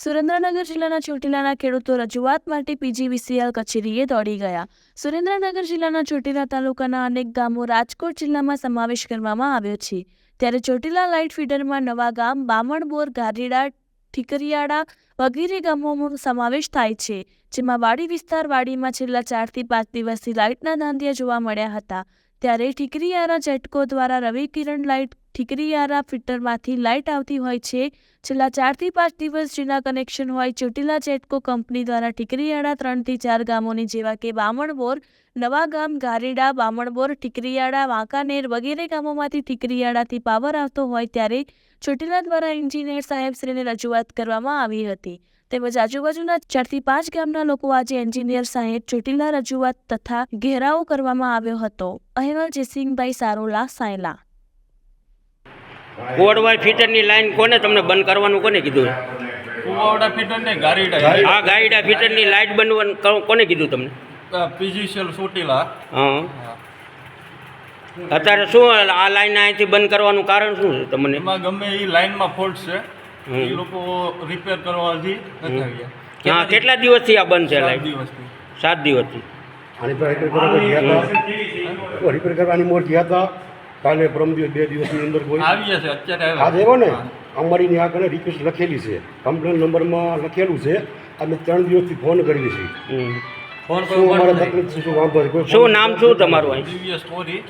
સુરેન્દ્રનગર જિલ્લાના ચોટીલાના ખેડૂતો રજૂઆત માટે પીજીવીસીએલ કચેરીએ દોડી ગયા. સુરેન્દ્રનગર જિલ્લાના ચોટીલા તાલુકાના અનેક ગામો રાજકોટ જિલ્લામાં સમાવેશ કરવામાં આવ્યો છે. ત્યારે ચોટીલા લાઇટ ફીડરમાં નવા ગામ બામણબોર, ગારીડા ઠીકરિયાડા વગેરે ગામોનો સમાવેશ થાય છે, જેમાં વાડી વિસ્તાર વાડીમાં છેલ્લા ચારથી પાંચ દિવસથી લાઇટના ધાંધિયા જોવા મળ્યા હતા. ત્યારે ઠીકરીયારા જેટકો દ્વારા રવિ કિરણ લાઇટ ઠીકરીયારા ફિટરમાંથી લાઇટ આવતી હોય છે. છેલ્લા ચારથી પાંચ દિવસ જૂના કનેક્શન હોય ચોટીલા ચેટકો કંપની દ્વારા ઠીકરીયાળા ત્રણથી ચાર ગામોની જેવા કે બામણબોર, નવા ગામ, ગારેડા, બામણબોર ઠીકરીયાળા વાંકાનેર વગેરે ગામોમાંથી ઠીકરીયાળાથી પાવર આવતો હોય ત્યારે ચોટીલા દ્વારા એન્જિનિયર સાહેબશ્રીને રજૂઆત કરવામાં આવી હતી. તેમજ આજુબાજુના ચારથી પાંચ ગામના લોકો આજે એન્જિનિયર સાહેબ ચોટીલા રજૂઆત તથા ઘેરાવો કરવામાં આવ્યો હતો. અહેવાલ જયસિંહભાઈ સારોલા, સાયલા. કોડવાય ફીટરની લાઈન કોને? તમને બંધ કરવાનું કોને કીધું? કુવાવડા ફીટર ને ગારીડા આ ગાઈડા ફિટરની લાઈટ બંધ કોને કીધું તમને? પીજીસીએલ સોટીલા. હા. અત્યારે શું આ લાઈન અહીંથી બંધ કરવાનું કારણ શું છે તમને? એમાં ગમે એ લાઈનમાં ફોલ્ટ છે. એ લોકો રિપેર કરવાથી હા કેટલા દિવસથી આ બંધ છે લાઈન? સાત દિવસથી. રિપેર કરવાની મોર ગયા હતા કાલે પરમ દિવસ બે દિવસની અંદર કોઈ આવી છે અત્યારે આજે એવો ને. અમારી ત્યાં આગળ રિક્વેસ્ટ લખેલી છે. કમ્પ્લેન નંબરમાં લખેલું છે. અમે ત્રણ દિવસથી ફોન કરીએ છીએ. હમ. ફોન શું અમારે તકલીફ શું વાંધો છે? કોઈ શું નામ શું તમારું અહીં? દિવ્ય સ્ટોરી